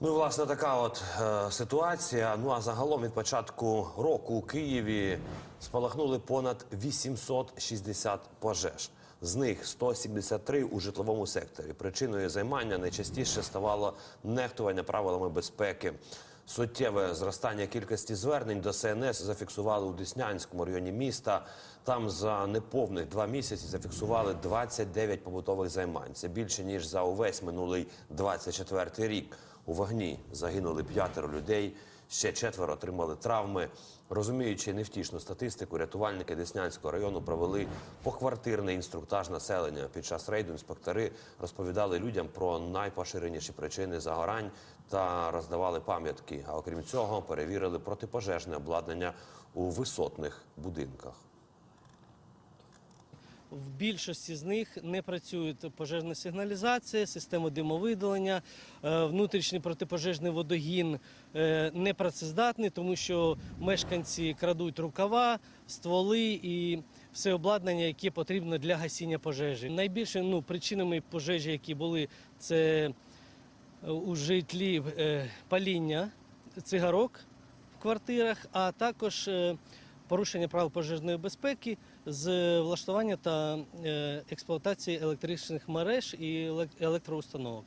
Ну і власне така от е, ситуація. Ну а загалом від початку року у Києві спалахнули понад 860 пожеж. З них 173 у житловому секторі. Причиною займання найчастіше ставало нехтування правилами безпеки. Суттєве зростання кількості звернень до СНС зафіксували у Деснянському районі міста. Там за неповних два місяці зафіксували 29 побутових займань. Це більше ніж за увесь минулий 24 рік. У вогні загинули п'ятеро людей. Ще четверо отримали травми. Розуміючи невтішну статистику, рятувальники Деснянського району провели похквартирний інструктаж населення. Під час рейду інспектори розповідали людям про найпоширеніші причини загорань та роздавали пам'ятки. А окрім цього, перевірили протипожежне обладнання у висотних будинках. В більшості з них не працюють пожежна сигналізація, система димовидалення, е, внутрішній протипожежний водогін е, не працездатний, тому що мешканці крадуть рукава, стволи і все обладнання, яке потрібно для гасіння пожежі. Найбільше ну, причинами пожежі, які були, це е, у житлі паління цигарок в квартирах, а також порушення правил пожежної безпеки з влаштування та е, експлуатації електричних мереж і елек- електроустановок.